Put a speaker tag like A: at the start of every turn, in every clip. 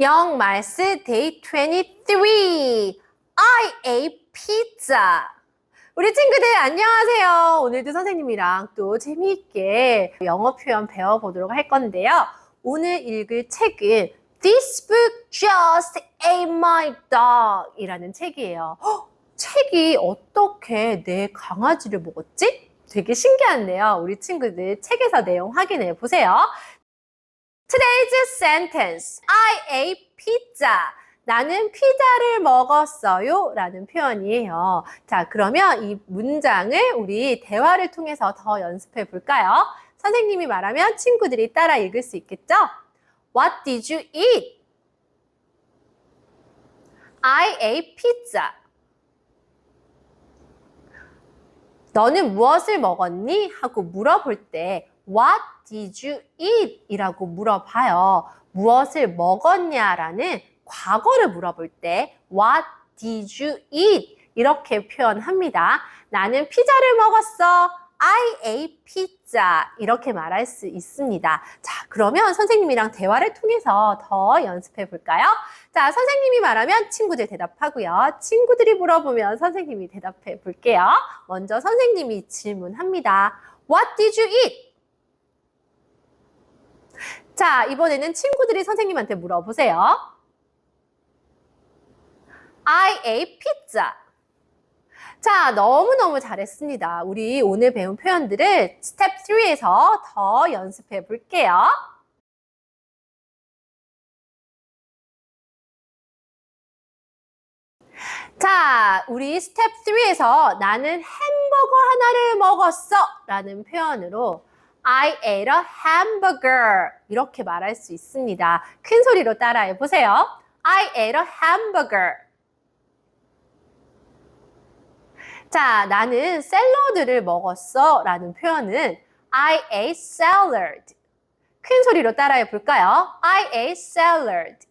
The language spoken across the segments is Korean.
A: 영 말스 데이 23 I ate pizza 우리 친구들 안녕하세요. 오늘도 선생님이랑 또 재미있게 영어 표현 배워보도록 할 건데요. 오늘 읽을 책은 This book just ate my dog 이라는 책이에요. 헉, 책이 어떻게 내 강아지를 먹었지? 되게 신기한데요. 우리 친구들 책에서 내용 확인해 보세요. Today's sentence. I ate pizza. 나는 피자를 먹었어요. 라는 표현이에요. 자, 그러면 이 문장을 우리 대화를 통해서 더 연습해 볼까요? 선생님이 말하면 친구들이 따라 읽을 수 있겠죠? What did you eat? I ate pizza. 너는 무엇을 먹었니? 하고 물어볼 때 What did you eat? 이라고 물어봐요. 무엇을 먹었냐라는 과거를 물어볼 때 What did you eat? 이렇게 표현합니다. 나는 피자를 먹었어. I ate pizza. 이렇게 말할 수 있습니다. 자, 그러면 선생님이랑 대화를 통해서 더 연습해 볼까요? 자, 선생님이 말하면 친구들 대답하고요. 친구들이 물어보면 선생님이 대답해 볼게요. 먼저 선생님이 질문합니다. What did you eat? 자, 이번에는 친구들이 선생님한테 물어보세요. I ate pizza. 자, 너무너무 잘했습니다. 우리 오늘 배운 표현들을 스텝 3에서 더 연습해 볼게요. 자, 우리 스텝 3에서 나는 햄버거 하나를 먹었어 라는 표현으로 I ate a hamburger 이렇게 말할 수 있습니다. 큰 소리로 따라해 보세요. I ate a hamburger. 자, 나는 샐러드를 먹었어 라는 표현은 I ate salad. 큰 소리로 따라해 볼까요? I ate salad.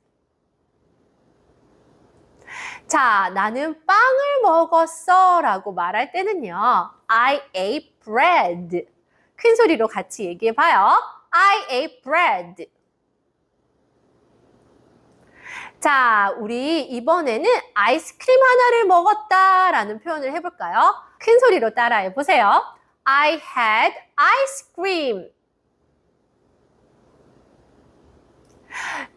A: 자, 나는 빵을 먹었어 라고 말할 때는요. I ate bread. 큰 소리로 같이 얘기해 봐요. I ate bread. 자, 우리 이번에는 아이스크림 하나를 먹었다 라는 표현을 해볼까요? 큰 소리로 따라해 보세요. I had ice cream.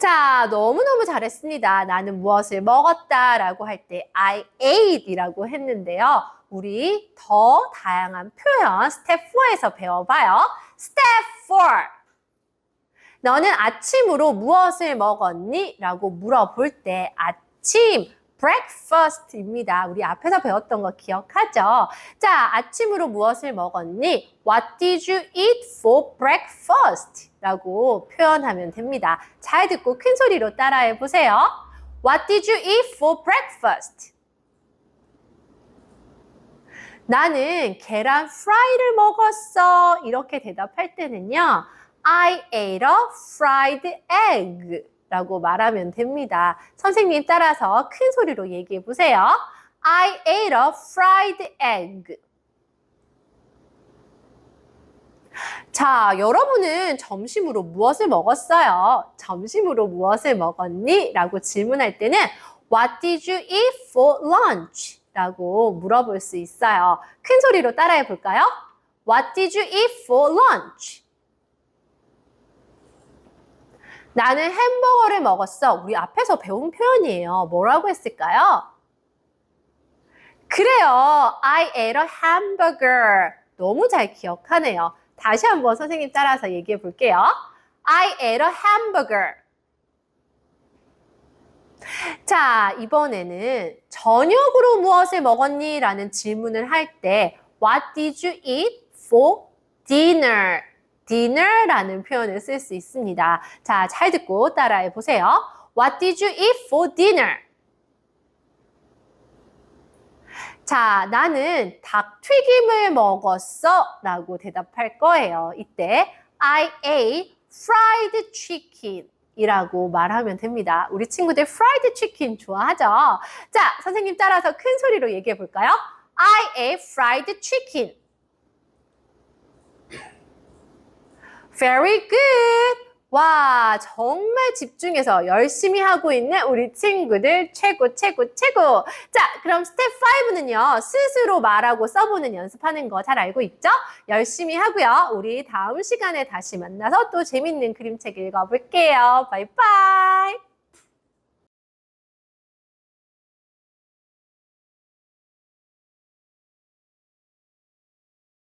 A: 자, 너무너무 잘했습니다. 나는 무엇을 먹었다 라고 할 때 I ate 이라고 했는데요. 우리 더 다양한 표현 스텝 4에서 배워봐요. 스텝 4. 너는 아침으로 무엇을 먹었니? 라고 물어볼 때 아침 breakfast입니다. 우리 앞에서 배웠던 거 기억하죠? 자, 아침으로 무엇을 먹었니? What did you eat for breakfast? 라고 표현하면 됩니다. 잘 듣고 큰 소리로 따라해 보세요. What did you eat for breakfast? 나는 계란 프라이를 먹었어. 이렇게 대답할 때는요. I ate a fried egg 라고 말하면 됩니다. 선생님 따라서 큰 소리로 얘기해 보세요. I ate a fried egg. 자, 여러분은 점심으로 무엇을 먹었어요? 점심으로 무엇을 먹었니? 라고 질문할 때는 What did you eat for lunch? 라고 물어볼 수 있어요. 큰 소리로 따라해 볼까요? What did you eat for lunch? 나는 햄버거를 먹었어. 우리 앞에서 배운 표현이에요. 뭐라고 했을까요? 그래요. I ate a hamburger. 너무 잘 기억하네요. 다시 한번 선생님 따라서 얘기해 볼게요. I ate a hamburger. 자, 이번에는 저녁으로 무엇을 먹었니? 라는 질문을 할 때 What did you eat for dinner? Dinner라는 표현을 쓸 수 있습니다. 자, 잘 듣고 따라해 보세요. What did you eat for dinner? 자, 나는 닭 튀김을 먹었어 라고 대답할 거예요. 이때 I ate fried chicken 이라고 말하면 됩니다. 우리 친구들 fried chicken 좋아하죠? 자, 선생님 따라서 큰 소리로 얘기해 볼까요? I ate fried chicken. Very good. 와, 정말 집중해서 열심히 하고 있는 우리 친구들 최고, 최고, 최고. 자, 그럼 스텝 5는요, 스스로 말하고 써보는 연습하는 거 잘 알고 있죠? 열심히 하고요. 우리 다음 시간에 다시 만나서 또 재밌는 그림책 읽어볼게요. 바이바이.